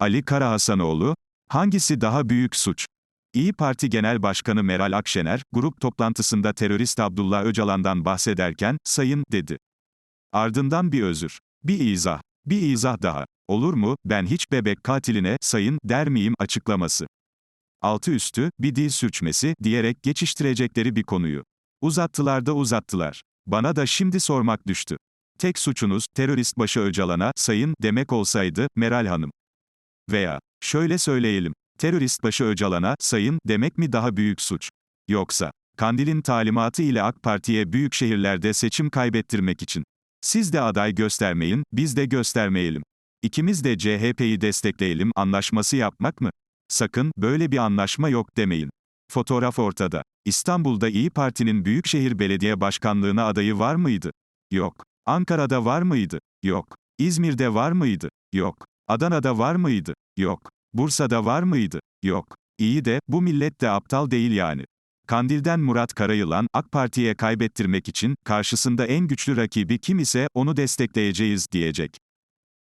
Ali Karahasanoğlu, hangisi daha büyük suç? İyi Parti Genel Başkanı Meral Akşener, grup toplantısında terörist Abdullah Öcalan'dan bahsederken, sayın, dedi. Ardından bir özür. Bir izah. Bir izah daha. Olur mu, ben hiç bebek katiline, sayın, der miyim, açıklaması. Altı üstü, bir dil sürçmesi, diyerek geçiştirecekleri bir konuyu. Uzattılar da uzattılar. Bana da şimdi sormak düştü. Tek suçunuz, terörist başı Öcalan'a, sayın, demek olsaydı, Meral Hanım. Veya, şöyle söyleyelim, terörist başı Öcalan'a, sayın, demek mi daha büyük suç? Yoksa, Kandil'in talimatı ile AK Parti'ye büyük şehirlerde seçim kaybettirmek için. Siz de aday göstermeyin, biz de göstermeyelim. İkimiz de CHP'yi destekleyelim anlaşması yapmak mı? Sakın, böyle bir anlaşma yok demeyin. Fotoğraf ortada. İstanbul'da İyi Parti'nin Büyükşehir Belediye Başkanlığına adayı var mıydı? Yok. Ankara'da var mıydı? Yok. İzmir'de var mıydı? Yok. Adana'da var mıydı? Yok. Bursa'da var mıydı? Yok. İyi de, bu millet de aptal değil yani. Kandil'den Murat Karayılan, AK Parti'ye kaybettirmek için, karşısında en güçlü rakibi kim ise, onu destekleyeceğiz, diyecek.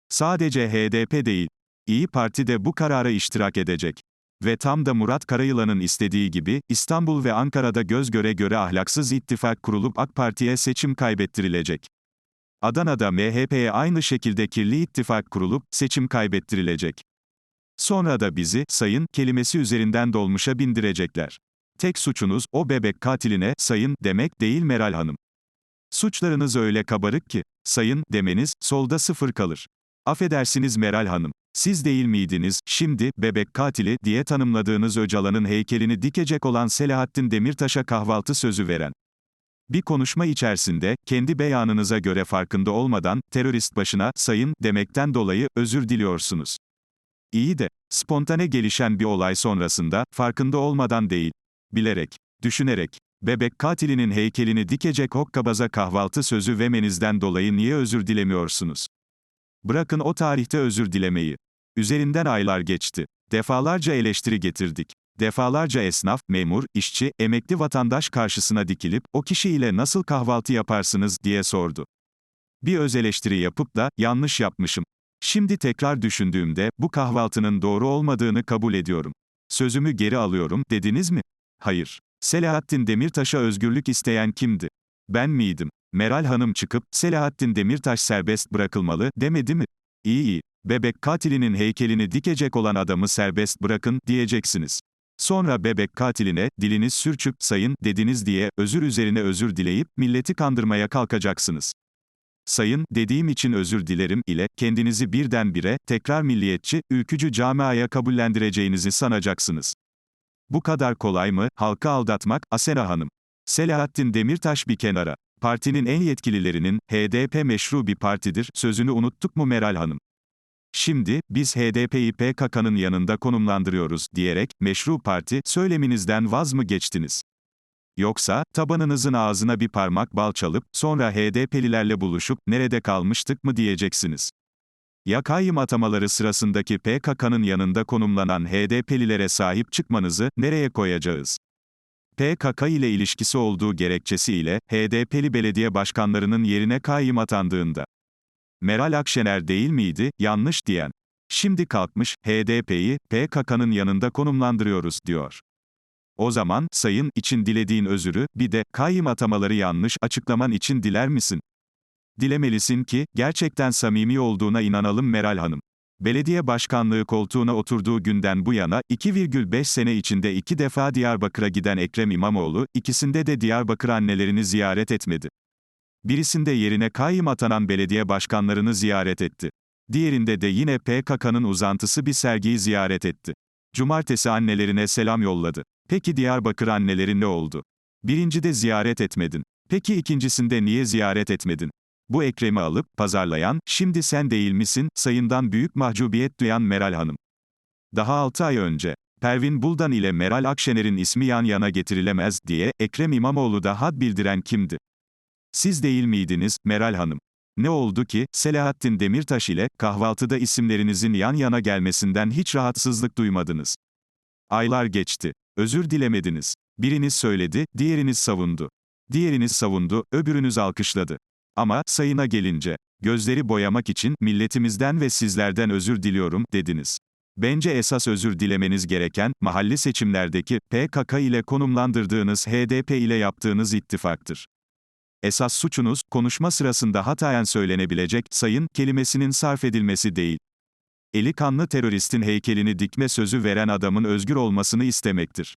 Sadece HDP değil, İyi Parti de bu karara iştirak edecek. Ve tam da Murat Karayılan'ın istediği gibi, İstanbul ve Ankara'da göz göre göre ahlaksız ittifak kurulup AK Parti'ye seçim kaybettirilecek. Adana'da MHP'ye aynı şekilde kirli ittifak kurulup, seçim kaybettirilecek. Sonra da bizi, sayın, kelimesi üzerinden dolmuşa bindirecekler. Tek suçunuz, o bebek katiline, sayın, demek değil Meral Hanım. Suçlarınız öyle kabarık ki, sayın, demeniz, solda sıfır kalır. Affedersiniz Meral Hanım. Siz değil miydiniz, şimdi, bebek katili, diye tanımladığınız Öcalan'ın heykelini dikecek olan Selahattin Demirtaş'a kahvaltı sözü veren? Bir konuşma içerisinde, kendi beyanınıza göre farkında olmadan, terörist başına, sayın, demekten dolayı, özür diliyorsunuz. İyi de, spontane gelişen bir olay sonrasında, farkında olmadan değil, bilerek, düşünerek, bebek katilinin heykelini dikecek hokkabaza kahvaltı sözü vermenizden dolayı niye özür dilemiyorsunuz? Bırakın o tarihte özür dilemeyi. Üzerinden aylar geçti. Defalarca eleştiri getirdik. Defalarca esnaf, memur, işçi, emekli vatandaş karşısına dikilip, o kişiyle nasıl kahvaltı yaparsınız, diye sordu. Bir öz eleştiri yapıp da, yanlış yapmışım. Şimdi tekrar düşündüğümde, bu kahvaltının doğru olmadığını kabul ediyorum. Sözümü geri alıyorum, dediniz mi? Hayır. Selahattin Demirtaş'a özgürlük isteyen kimdi? Ben miydim? Meral Hanım çıkıp, Selahattin Demirtaş serbest bırakılmalı, demedi mi? İyi iyi. Bebek katilinin heykelini dikecek olan adamı serbest bırakın, diyeceksiniz. Sonra bebek katiline, diliniz sürçüp, sayın, dediniz diye, özür üzerine özür dileyip, milleti kandırmaya kalkacaksınız. Sayın, dediğim için özür dilerim, ile, kendinizi birdenbire, tekrar milliyetçi, ülkücü camiaya kabullendireceğinizi sanacaksınız. Bu kadar kolay mı, halkı aldatmak, Asena Hanım? Selahattin Demirtaş bir kenara. Partinin en yetkililerinin, HDP meşru bir partidir, sözünü unuttuk mu Meral Hanım? Şimdi, biz HDP'yi PKK'nın yanında konumlandırıyoruz, diyerek, meşru parti, söyleminizden vaz mı geçtiniz? Yoksa, tabanınızın ağzına bir parmak bal çalıp, sonra HDP'lilerle buluşup, nerede kalmıştık mı diyeceksiniz. Ya kayyım atamaları sırasındaki PKK'nın yanında konumlanan HDP'lilere sahip çıkmanızı, nereye koyacağız? PKK ile ilişkisi olduğu gerekçesiyle, HDP'li belediye başkanlarının yerine kayyım atandığında. Meral Akşener değil miydi, yanlış diyen. Şimdi kalkmış, HDP'yi, PKK'nın yanında konumlandırıyoruz, diyor. O zaman, sayın, için dilediğin özürü, bir de, kayyım atamaları yanlış, açıklaman için diler misin? Dilemelisin ki, gerçekten samimi olduğuna inanalım Meral Hanım. Belediye başkanlığı koltuğuna oturduğu günden bu yana, 2,5 sene içinde iki defa Diyarbakır'a giden Ekrem İmamoğlu, ikisinde de Diyarbakır annelerini ziyaret etmedi. Birisinde yerine kayyım atanan belediye başkanlarını ziyaret etti. Diğerinde de yine PKK'nın uzantısı bir sergiyi ziyaret etti. Cumartesi annelerine selam yolladı. Peki Diyarbakır anneleri ne oldu? Birincide ziyaret etmedin. Peki ikincisinde niye ziyaret etmedin? Bu Ekrem'i alıp, pazarlayan, şimdi sen değil misin, sayından büyük mahcubiyet duyan Meral Hanım. Daha 6 ay önce, Pervin Buldan ile Meral Akşener'in ismi yan yana getirilemez diye, Ekrem İmamoğlu da had bildiren kimdi? Siz değil miydiniz, Meral Hanım? Ne oldu ki, Selahattin Demirtaş ile, kahvaltıda isimlerinizin yan yana gelmesinden hiç rahatsızlık duymadınız? Aylar geçti. Özür dilemediniz. Biriniz söyledi, diğeriniz savundu. Diğeriniz savundu, öbürünüz alkışladı. Ama, sayına gelince, gözleri boyamak için, milletimizden ve sizlerden özür diliyorum, dediniz. Bence esas özür dilemeniz gereken, mahalli seçimlerdeki, PKK ile konumlandırdığınız HDP ile yaptığınız ittifaktır. Esas suçunuz, konuşma sırasında hatayen söylenebilecek, sayın, kelimesinin sarf edilmesi değil. Eli kanlı teröristin heykelini dikme sözü veren adamın özgür olmasını istemektir.